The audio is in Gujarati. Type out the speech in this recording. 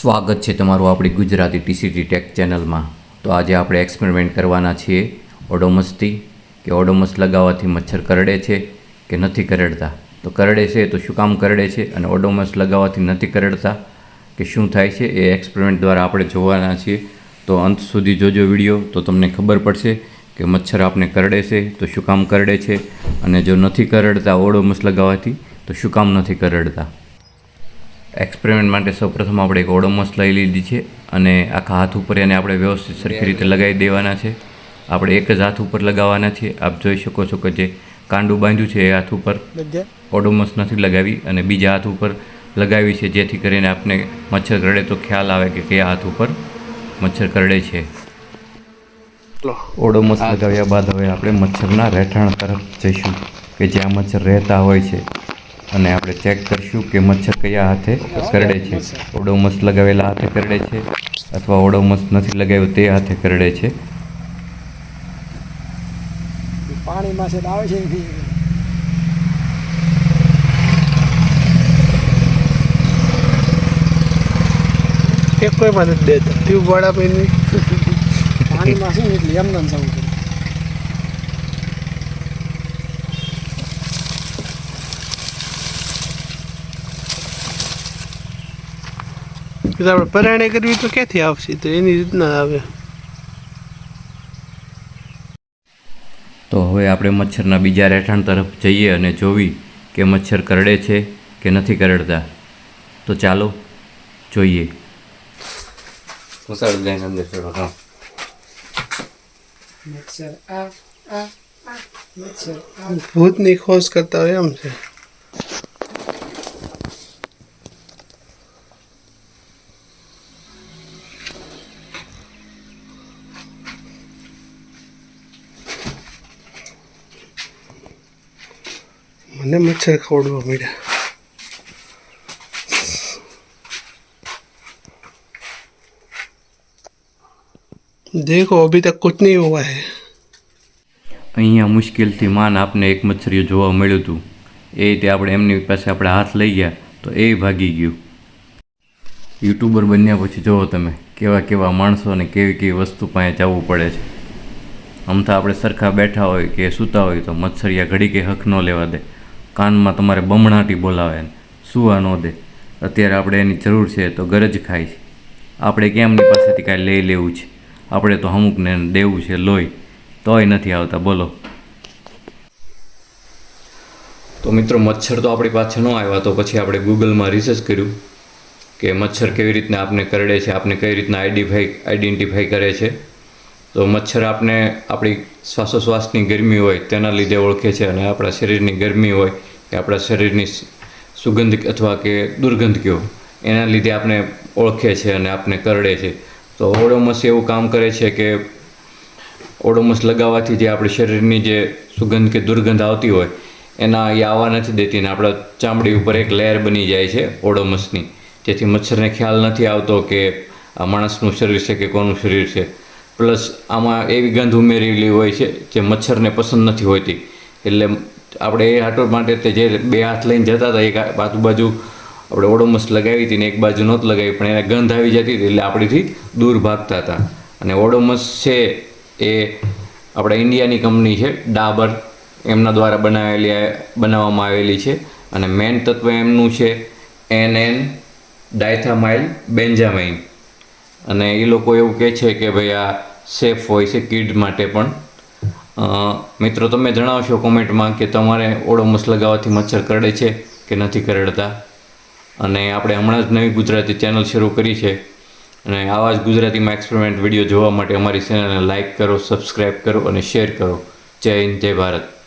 સ્વાગત છે તમારું આપણી ગુજરાતી ટીસીટી ટેક ચેનલમાં. તો આજે આપણે એક્સપેરિમેન્ટ કરવાના છીએ ઓડોમસથી, કે ઓડોમસ લગાવવાથી મચ્છર કરડે છે કે નથી કરડતા. તો કરડે છે તો શું કામ કરડે છે અને ઓડોમસ લગાવવાથી નથી કરડતા કે શું થાય છે એ એક્સપેરિમેન્ટ દ્વારા આપણે જોવાના છીએ. તો અંત સુધી જોજો વીડિયો તો તમને ખબર પડશે કે મચ્છર આપને કરડે છે તો શું કામ કરડે છે અને જો નથી કરડતા ઓડોમસ લગાવવાથી તો શું કામ નથી કરડતા. એક્સપેરિમેન્ટ માટે સૌપ્રથમ આપણે એક ઓડોમસ લઈ લીધી છે અને આખા હાથ ઉપર એને આપણે વ્યવસ્થિત સરખી રીતે લગાવી દેવાના છે. આપણે એક જ હાથ ઉપર લગાવવાના છીએ. આપ જોઈ શકો છો કે જે કાંડું બાંધ્યું છે એ હાથ ઉપર ઓડોમસ નથી લગાવી અને બીજા હાથ ઉપર લગાવી છે જેથી કરીને આપને મચ્છર કરડે તો ખ્યાલ આવે કે કયા હાથ ઉપર મચ્છર કરડે છે. ઓડોમસ લગાવ્યા બાદ હવે આપણે મચ્છરના રહેઠાણ તરફ જઈશું કે જ્યાં મચ્છર રહેતા હોય છે. અને આપણે ચેક કરીશું કે મચ્છર કયા હાથે કરડે છે. ઓડોમસ લગાવેલા હાથે કરડે છે અથવા ઓડોમસ નથી લગાવ્યો તે હાથે કરડે છે. પાણીમાં છે તો આવે છે. એક કોઈ મદદ દેતા. ટ્યુબ વાળા પૈની પાણીમાં છે એટલે એમ એમ જવું પડે. આપણે પરાયણે કરવી તો ક્યાંથી આવશે? તો એની રીતના આવે. તો હવે આપણે મચ્છરના બીજા રહેઠાણ તરફ જઈએ અને જોવી કે મચ્છર કરડે છે કે નથી કરડતા. તો ચાલો જોઈએ. ઘુસાડી લઈને અંદર ચડો હા. મચ્છર આ આ આ. મચ્છર ભૂતની ખોજ કરતા હોય એમ છે. મને મચ્છર ખવડવા મળ્યા. દેખો, અભી તક કુછ નહીં હોવા હે. અહીંયા મુશ્કેલથી માન આપને એક મચ્છરિયું જોવા મળ્યું હતું એ રીતે આપણે એમની પાસે આપણે હાથ લઈ ગયા, તો એ ભાગી ગયું. યુટ્યુબર બન્યા પછી જુઓ તમે, કેવા કેવા માણસો અને કેવી કેવી વસ્તુ પાસે જવું પડે છે. આમ તો આપણે સરખા બેઠા હોય કે સૂતા હોય તો મચ્છરિયા ઘડી કે હક ન લેવા દે. કાનમાં તમારે બમણાટી બોલાવે શું સુવા ન દે. અત્યારે આપણે એની જરૂર છે તો ગરજ ખાય છે. આપણે કેમ એમની પાસેથી કાંઈ લઈ લેવું છે? આપણે તો અમુકને દેવું છે લોહી. તોય નથી આવતા, બોલો. તો મિત્રો, મચ્છર તો આપણી પાસે ન આવ્યા તો પછી આપણે ગૂગલમાં રિસર્ચ કર્યું કે મચ્છર કેવી રીતના આપને કરડે છે, આપને કઈ રીતના આઈડેન્ટિફાઈ આઈડેન્ટિફાઈ કરે છે. તો મચ્છર આપને આપણી શ્વાસોશ્વાસની ગરમી હોય તેના લીધે ઓળખે છે અને આપણા શરીરની ગરમી હોય કે આપણા શરીરની સુગંધ અથવા કે દુર્ગંધ કયો, એના લીધે આપણે ઓળખે છે અને આપને કરડે છે. તો ઓડોમસ એવું કામ કરે છે કે ઓડોમસ લગાવવાથી જે આપણી શરીરની જે સુગંધ કે દુર્ગંધ આવતી હોય, એના એ આવવા નથી દેતી ને આપણા ચામડી ઉપર એક લેયર બની જાય છે ઓડોમસની. જેથી મચ્છરને ખ્યાલ નથી આવતો કે આ માણસનું શરીર છે કે કોનું શરીર છે. પ્લસ આમાં એવી ગંધ ઉમેરેલી હોય છે જે મચ્છરને પસંદ નથી હોતી. એટલે આપણે એ હાટો માટે તે જે બે હાથ લઈને જતા હતા, એક આજુબાજુ આપણે ઓડોમસ લગાવી હતી ને એક બાજુ નહોત લગાવી પણ એને ગંધ આવી જતી હતી એટલે આપણીથી દૂર ભાગતા હતા. અને ઓડોમસ છે એ આપણા ઇન્ડિયાની કંપની છે, ડાબર એમના દ્વારા બનાવેલી, બનાવવામાં આવેલી છે. અને મેન તત્વ એમનું છે એન એન ડાયથામાઇલ બેન્જામાઇન. અને એ લોકો એવું કહે છે કે ભાઈ આ સેફ હોય છે કિડ માટે પણ. મિત્રો, તમે જણાવશો કોમેન્ટમાં કે તમારે ઓડોમસ લગાવવાથી મચ્છર કરડે છે કે નથી કરડતા? અને આપણે હમણાં જ નવી ગુજરાતી ચેનલ શરૂ કરી છે. અને આવા જ ગુજરાતીમાં એક્સપેરિમેન્ટ વીડિયો જોવા માટે અમારી ચેનલને લાઇક કરો સબસ્ક્રાઈબ કરો અને શેર કરો. જય હિન્દ, જય ભારત.